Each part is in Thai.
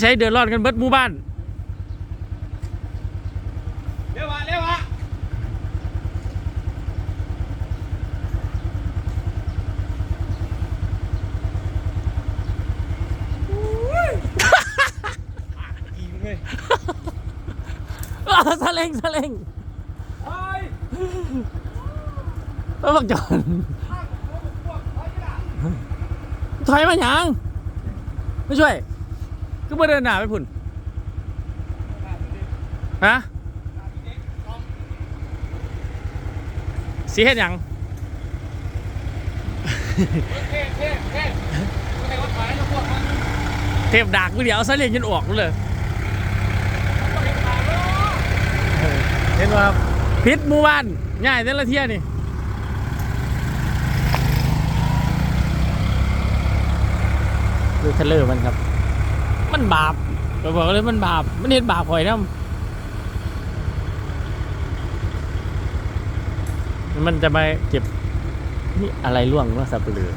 ใช้เดือดร้อนกันเบิดหมู่บ้าน เร็ววะเร็ววะยิงเลยอ้าวซาเล้งซาเล้งเฮ้ยเออบักจอนข้างพวกพวกเฮ้ยล่ะถอยมาหยังไม่ช่วย ก็มาเดินหน้าไปพุ่นฮะสีเห็ดหยังเท่เท่เท่ไม่อยแล้วพวกมันเดากกูเดี๋ยวเอาซาเล้งยันออกเลยเห็นว่าพิษหมู่บ้านง่ายแต่ละเที่ยนี่ดูเทเลอร์มันครับ มันบาปบอกเลยมันบาปมันเห็นบาปข่อยนะมันจะมาเก็บนี่อะไรล่วงว่าสับเปลือ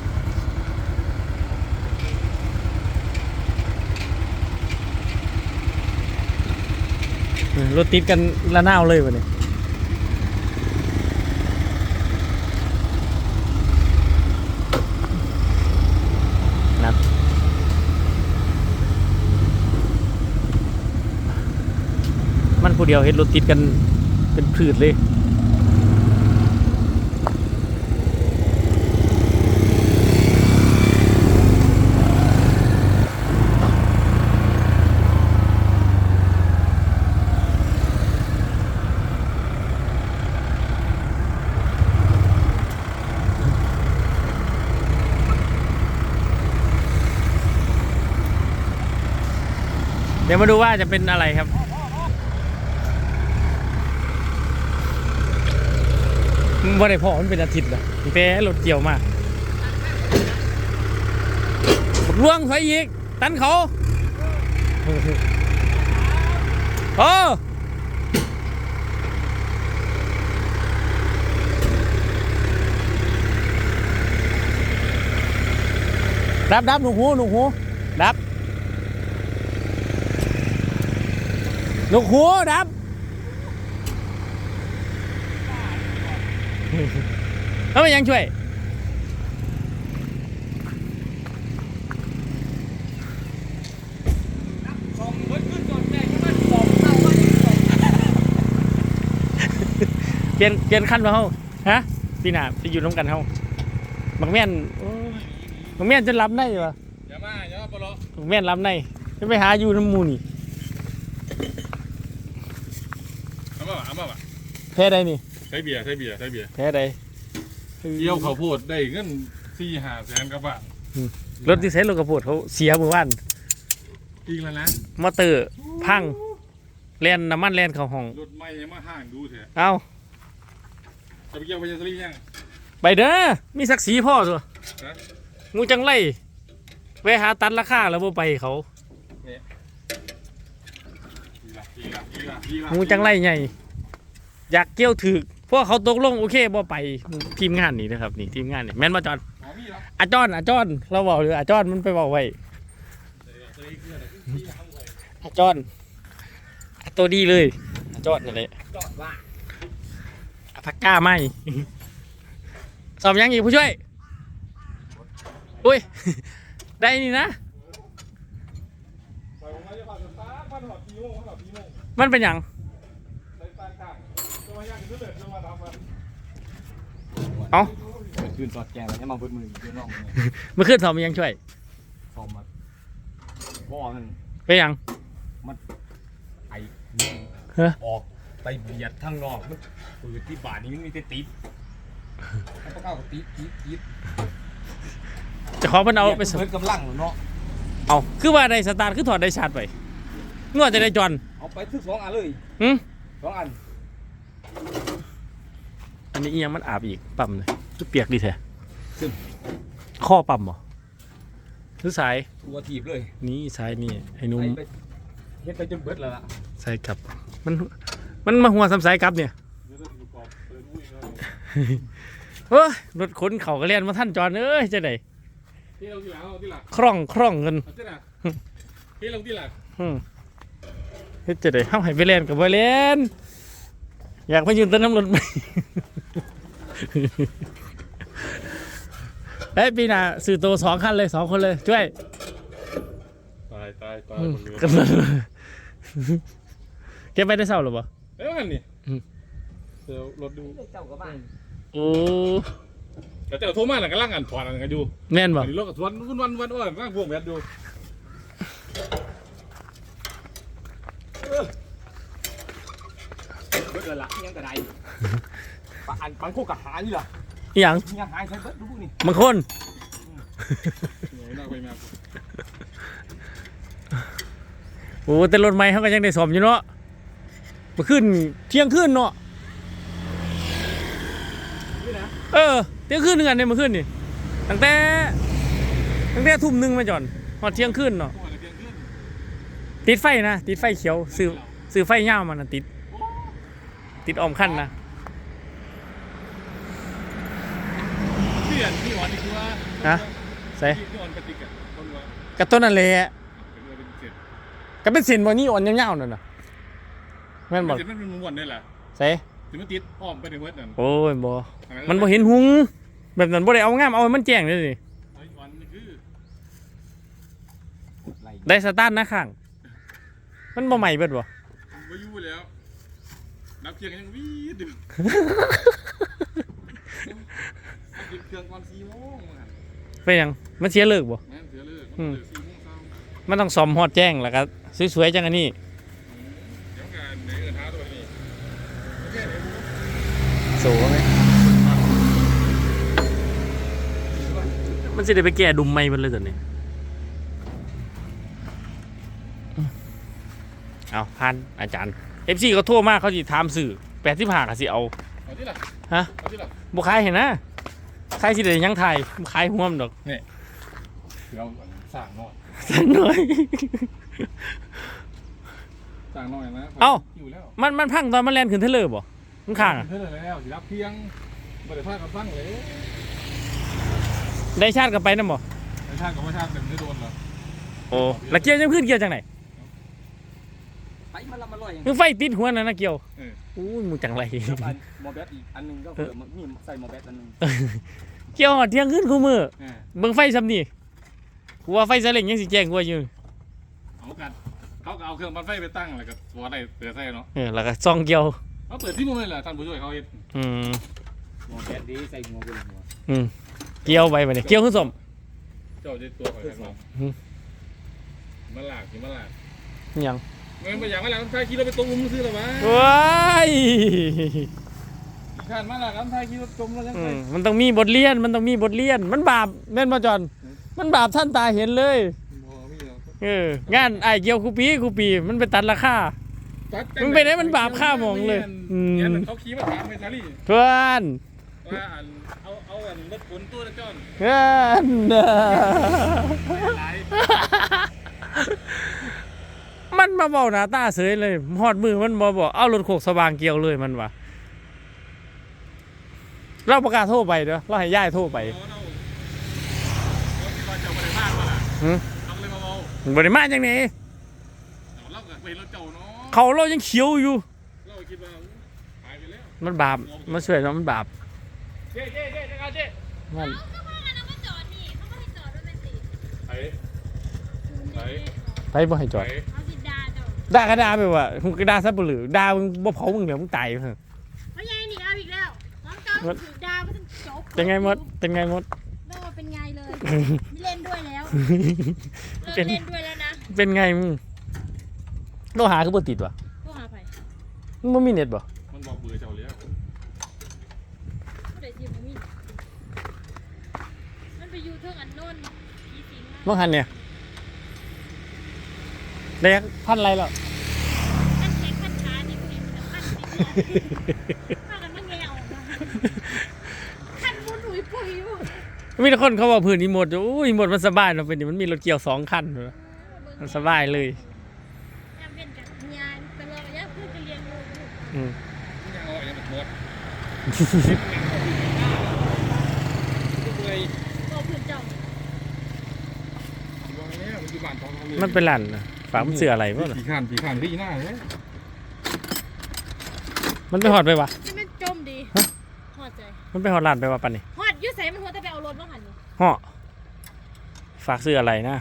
รถติดกันละนาวเลยวะเนี่ยนัดมัน ผู้เดียวเห็นรถติดกันเป็นพืชเลยเดี๋ยวมาดูว่าจะเป็นอะไรครับ ว่ได้พอมันเป็นอาทิตย์นะแต่รถเกี่ยวมากล่วงใส่อีก ตันเขาโอ้ดับดับหนูหูหนูหูดับลูกหูดับ แล้วมันยังช่วยส่งรถขึ้นก่อนแม่ก็มันส่งเข้ามาที่ส่งเปลี่ยนเปลี่ยนขั้นมาเฮาฮะพี่หนาไปอยู่น้ำกันเฮาบักแม่นโอ้ยบักแม่นจะรับได้ปะอย่ามาอย่ามาปลอบักแม่นรับได้จะไปหาอยู่น้ำหมูนี่เอามาเอามาแพ้ใดนี่ ใช้เบียร์ใช้เบียร์ใช้เบียร์แพ้ใดเกี่ยวข้าวโพดได้เงินสี่ห้าแสนกว่าบาทรถที่ใช้รถกระโปดเขาเสียเมื่อวานอีกแล้วนะมอเตอร์พังแลนน้ำมันแลนเข้าห้องรถไม่ยังมาห่างดูเถอะเอาจะไปเกี่ยวไปยังสลียังไปเด้อมีศักดิ์ศรีพ่อตัวฮะงูจังไรไปหาตันราคาแล้วบ่ไปเขาอีละอีละอีละอีละงูจังไรใหญ่อยากเกี่ยวถือ พวกเขาตกลงโอเคบ่ไปทีมงานนี่นะครับนี่ทีมงานนี่แม่นมาจอนอาจอนอาจอนเราบอกเลยอาจอนมันไปบอกไว้อาจอนตัวดีเลยอาจอนนั่แหละอาอาพักก้าไม่สอบยังอีกผู้ช่วยอุ้ยได้นี่นะมว่าจะผ่านสตาร์ทผ่านอดปีโมงผ่าง เรื่อยๆจะมาทำมาเอ้าคืนสอดแกงแล้วจะมาพูดมือคืนน้องเมื่อคืนสอบยังช่วยพอมาพ่อมันเป็นหยังไอ้ฮะออกไปเบียดทางนอกมันปืนที่บาทนี้มันมีแต่ติดแล้วก็เข้ากับติดติดติดเจะขอมันเอาไปสเพิ่นกำลังเนาะเอาคือว่าได้สตาร์ทคือถอดได้ชาร์จไปงวดจะได้จอนเอาไปทึกสองอันเลยหืมสองอัน อันนี้อีหยังมันอาบอีกปั๊มเลยคือเปียกดีแท้ข้อปั๊มเหรอหรือสายทัวทีบเลยนี่สายนี่ไอ้หนุ่มไปเฮ็ดไปจนเบิดแล้วล่ะสายกลับ มันมันมาหัวซ้ำสายกลับเนี่ยเดี๋ยวจะถูกกรอบเปิดอุ้ยเลยเอ้ยรถขนเขาก็เรียนมาท่านจอนเอ้ยจะไหนที่เราที่หลังเราที่หลังคล่องคล่องเงินเอาที่หลังที่เราที่หลังอืมเฮ็ดจะได้เฮาให้ไปเล่นกับบ่เล่น อยากไปยืนต้นน้ำรถไหมเอ้ยปีหน้าซื้อโตสองคันเลยสองคนเลยช่วยตายตายตายอืมหมดเลยกำลังเก็บไปได้เศร้าหรือเปล่าเอ้ยมันนี่อืมเดี๋ยวรถดูเจ้ากับบ้านโอ้แต่เจ้าโทรมาน่ะกำลังอ่านถอนอันกันอยู่แม่นบ่อันนี้รถกับวันวันวันวันวันร่างพวกแมทอยู่ เบิดเลยล่ะยังกระไดปะอันปันโคกกับหานี่ล่ะอหย่างยังหายใส่เบิดดูนี่บางคนเดี๋ยวหน้าไปมาโอ้แต่รถใหม่เขาก็ยังได้สอมอยู่เนาะมาขึ้นเที่ยงคืนเนาะนี่นะเออเที่ยงคืนนึงอันเนี่ยมาขึ้นนี่ตั้งแต่ตั้งแต่ทุ่มหนึงมาจอนพอเที่ยงคืนเนาะพวกอะไรเพียงขึ้นติดไฟนะติดไฟเขียวซื้อซื้อไฟยาวมันนะติด ติดออมขั้นนะเปลี่ยนที่อ่อนนี่คือว่าฮะใส่ที่อ่อนกระติกอะต้นว่ากระต้นนั่นแหละเป็นว่าเป็นเศษก็เป็นเส้นบอนี่อ่อนยาวๆนั่นน่ะแม่นบ่เศษมันเป็นม้วนนี่แหละใส่ถึงมันติดอ้อมไปในเวิร์ดนั่นโอ้ยบ่มันบ่เห็นหุงแบบนั้นบ่ได้เอางามเอาให้มันแจ้งเลยดิไอ้อ่อนนี่คือไหลได้สตาร์ทนะข้าง มันบ่ใหม่เบิดบ่ไม่อยู่แล้ว นับเพียงยังวีดอยู่กินเครื่องก่อนสี่โมงมันเป็นหยังมันเสียเลิกบ่แม่นเสือเลือกมันเหลือสี่โมงเช้ามันต้องซ่อมฮอดแจ้งแล้วก็สวยๆจังอันนี้เดี๋ยวงานในเอินท้าตัวนี้โอเคเดี๋ยวสูงไหมมันสิได้ไปแก้ดุมใหม่เบิดเลยตอนนี้เอาพันอาจารย์ FC เขาโทรมาเขาสิถามสื่อ85ก็สิเอาเอาที่ละฮะเอาที่ละบ่ขายเห็นนะขายสิได้ยังไทยบ่ขายห่วมดอกเดี๋ยวสั่งหน่อยสักหน่อยสั่งหน่อยนะเอ้า อยู่แล้วมันมันพังตอนมันแล่นขึ้นเทเลอร์บ่มันข้างอะเท่าไหร่แล้วสิรับเพียงบริษัทกับฟังเลยได้ชาติกลับไปนำบ่บริษัทกับบริษัทเต็มที่โดนเหรอโอ้แล้วเกี่ยวจังขึ้นเกี่ยวจังไหน ไปมันละมันลอยอย่างคือไฟติดหัวนั่นนะเกี่ยวเอออู้ยมึงจังไรแล้วอันหมอแบทอีกอันหนึงก็เผื่อมันมีใส่หมอแบทอันหนึงเกี่ยวหอดเที่ยงขึ้นกูมือเออเบิ่งไฟซ้ำนี่กูว่าไฟสลิงยังสิแจ้งกูว่าอยู่เอากันเขาก็เอาเครื่องปั่นไฟไปตั้งแล้วก็ตัวได้เปิดไฟเนาะเออแล้วก็ซ่องเกี่ยวเขาเปิดที่นู่นเลยแหละท่านผู้ช่วยเขาเห็นอืมหมอแบทดีใส่หัวบนหัวอืมเกี่ยวไปบัดนี้เกี่ยวขึ้นสม เจ้าจะตัวคอยกันเนาะอืม มาหลากสิมาหลากอิหยัง เงินไปอย่างมาหลากน้ำชายขี่รถไปตรงมุมซื้อหรอวะว้ายขานมาหลากน้ำชายขี่รถจมแล้วยังอืไงมมันต้องมีบทเรียน มันต้องมีบทเรียน มันบาปแม่นบ่จอน มันบาปท่านตาเห็นเลยบ่มีหรอกเออ งานไอ้เกี่ยวคูปีคูปี มันไปตัดราคามึงไปไหนมันบาปฆ่าหมองเลยอืมเนี่ยเขาขี่มาถามไปซารี่เพื่อนว่าอันเอาเอาอันรถขนตู้นะจอนเพื่อน เด้อหลายมันมาบอกหน้าตาเสยเลยหอดมือมันบอบอกเอารถโขกสว่างเกี่ยวเลยมันวะเราประกล้าศโทรไปเด้อเราให้ย่ายโทรไปเอาเราเราคิดว่าเจ้าบ่ได้มากวะล่ะหืมเราเลยมาเมาบริมาจังไหนเอาเราก็ไปรถเจ้าเนาะเขาเรายังเขียวอยู่เราคิดว่าหายไปแล้วมันบาปมันช่วยเรามันบาปเจ๊เจ๊เจ๊เจ๊เจ๊มันเขาก็ว่าเราก็จอดนี่เขาก็ให้จอดด้วยเป็นสิไอ้ไหนไปบ่ให้จอดไอ้เขาสิ ดาเจ้าด่าก็ด่าไปว่ามึงก็ด่าซะบ่หรือด่ามึงบ่เผามึงเดี๋ยวมึงตายเถอะเพราะยายหนีเอาอีกแล้วน้องเจ้าถือดาวก็ต้องจบเป็นไงมดเป็นไงมดเลิกว่าเป็นไงเลยไม่เล่นด้วยแล้วเลิกเป็นเล่นด้วยแล้วนะเป็นไงมึงโทรหาคือบ่ติดวะโทรหาไผมึงบ่มีเน็ตบ่มันบอกเบื่อเจ้าแล้วผู้ใดที่มันมีมันไปอยู่เทิงอันโน่นผีสิงมึงหันเนี่ย ได้ยักพันอะไรแล้วขั้นแขนขั้นขานี่กูเห็นมันขั้นสิพากันมาแงวขั้นมุนหุยปุยอยู่มีแต่คนเขาบอกพื้นอีหมดอยู่อุ้ยหมดมันสบายเนาะเป็นนี่มันมีรถเกี่ยวสองคันเนอะมันสบายเลยยามเป็นกับยายตลอดระยะเพื่อจะเรียนรู้อืมยังเอาอย่างมันหมดเบื่อโตพื้นเจ้าบอกแล้วมันที่บ้านท้องทะ เลมันเป็นร้านฝากมันเสืออะไรบ่ล่ะขี่ข้านขี่ข้านที่หน้าเลยมันไปฮอดไปวะ นี่มันจมดีหอดใจมันไปฮอดร้านไปวะปันนี่หอดอยืดใส่มันหัวแต่ไปเอารถมาหันนี่ฮอฝากซื้ออะไรนะ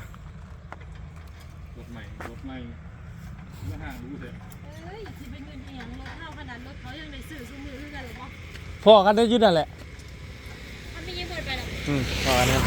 รถใหม่รถใหม่เมื่อห่างรู้เถอะเอ้ยสิเป็นเงินเอียงรถเท่าขนาดรถเขายังได้ซื้อซื้อมือคือกันหรือเปล่าพ่อกันได้อยุดนั่นแหละมันไม่ยิ้มหมดไปหรอกอืมพ่อกันเนี่ย